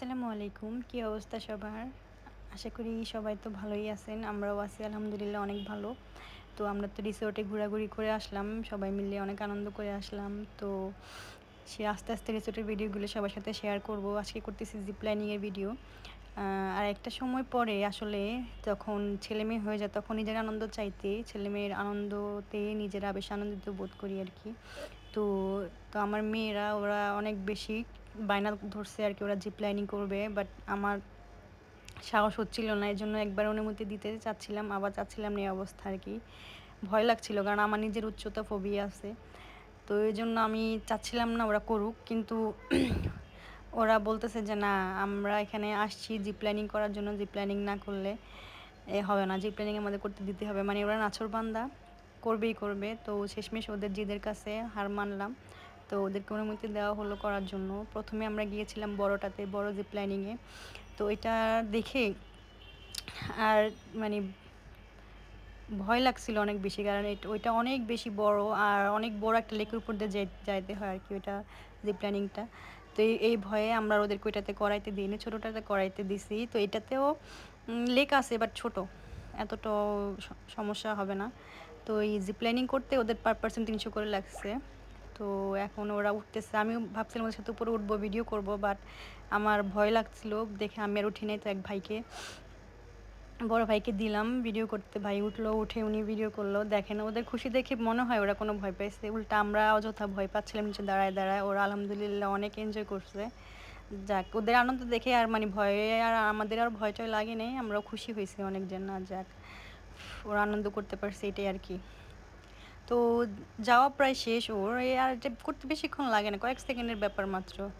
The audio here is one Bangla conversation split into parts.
আসসালামু আলাইকুম। কি অবস্থা সবার? আশা করি সবাই তো ভালোই আছেন, আমরাও আছি, আলহামদুলিল্লাহ অনেক ভালো। তো আমরা তো রিসোর্টে ঘোরাঘুরি করে আসলাম, সবাই মিলে অনেক আনন্দ করে আসলাম। তো সে আস্তে আস্তে রিসোর্টের ভিডিওগুলো সবার সাথে শেয়ার করব, আজকে করতেছি জিপ ভিডিও। আর একটা সময় পরে আসলে যখন ছেলে মেয়ে হয়ে যায়, তখন নিজের আনন্দ চাইতে, ছেলে মেয়ের আনন্দতে নিজেরা বেশ আনন্দিত বোধ করি আর কি। তো তো আমার মেয়েরা, ওরা অনেক বেশি বায়না ধরছে আর কি, ওরা জিপ লাইনিং করবে বাট আমার সাহস হচ্ছিল না এই জন্য একবার অনুমতি দিতে চাচ্ছিলাম, আবার চাচ্ছিলাম না এই অবস্থা আর কি। ভয় লাগছিল, কারণ আমার নিজের উচ্চতা ফোবিয়া আছে। তো এই জন্য আমি চাচ্ছিলাম না ওরা করুক, কিন্তু ওরা বলতেছে যে না, আমরা এখানে আসছি জিপ প্ল্যানিং করার জন্য, জিপ প্ল্যানিং না করলে এ হবে না, জিপ প্ল্যানিং আমাদের করতে দিতে হবে। মানে ওরা নাছর বান্দা করবেই করবে। তো শেষমেশ ওদের জিদের কাছে হার মানলাম। তো ওদেরকে অনুমতি দেওয়া হলো করার জন্য। প্রথমে আমরা গিয়েছিলাম বড়টাতে, বড় যে প্ল্যানিংয়ে তো এটা দেখে আর মানে ভয় লাগছিল অনেক বেশি, কারণ ওইটা অনেক বেশি বড় আর অনেক বড় একটা লেকের উপর দিয়ে যাইতে হয় আর কি ওইটা, যে প্ল্যানিংটা তো এই ভয়ে আমরা ওদেরকে ওইটাতে করাইতে দিইনি, ছোটোটাতে করাইতে দিছি। তো এটাতেও লেক আছে বাট ছোট। এতটাও সমস্যা হবে না। তো এই জি প্ল্যানিং করতে ওদের পার পার্সেন্ট তিনশো করে লাগছে। তো এখন ওরা উঠতেছে। আমিও ভাবছিলাম ওদের সাথে উপরে উঠবো ভিডিও করব বাট আমার ভয় লাগছিল। দেখে আমি আর উঠি নাই তো এক ভাইকে। বড় ভাইকে দিলাম ভিডিও করতে। ভাই উঠল, উঠে উনি ভিডিও করল। দেখেন, ওদের খুশি দেখে মনে হয় ওরা কোনো ভয় পাইছে। উল্টা আমরা অযথা ভয় পাচ্ছিলাম নিচে দাঁড়ায় দাঁড়ায়। ওরা আলহামদুলিল্লাহ অনেক এনজয় করছে। যাক, ওদের আনন্দ দেখে আর মানে ভয়ে আর আমাদের আর ভয় টয় লাগে নেই। আমরাও খুশি হয়েছি অনেক না, যাক, ওরা আনন্দ করতে পারছে, এটাই আর কি। তো যাওয়া প্রায় শেষ ওর। আর করতে বেশিক্ষণ লাগে না, কয়েক সেকেন্ডের ব্যাপার মাত্র।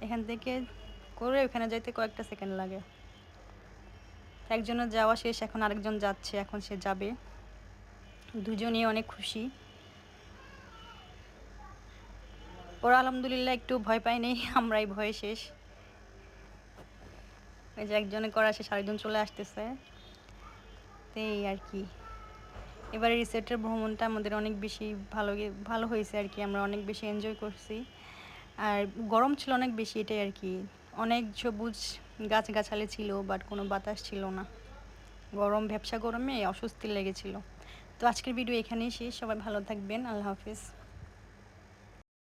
এখান থেকে করে ওখানে যাইতে কয়েকটা সেকেন্ড লাগে। একজনের যাওয়া শেষ, এখন আরেকজন যাচ্ছে, এখন সে যাবে। দুজনেই অনেক খুশি। ওরা আলহামদুলিল্লাহ একটু ভয় পায় নেই, আমরাই ভয়ে শেষ। ওই যে একজনে করা শেষ আরেকজন চলে আসতেছে। এই আর কি। এবারে রিসেটের ভ্রমণটা আমাদের অনেক বেশি ভালো ভালো হয়েছে আর কি, আমরা অনেক বেশি এনজয় করছি। আর গরম ছিল অনেক বেশি এটাই আর কি, অনেক সবুজ গাছগাছালি ছিল বাট কোনো বাতাস ছিল না। গরম ব্যবসা গরমে অস্বস্তি লেগেছিল। তো আজকের ভিডিও এখানেই শেষ, সবাই ভালো থাকবেন, আল্লাহ হাফিজ।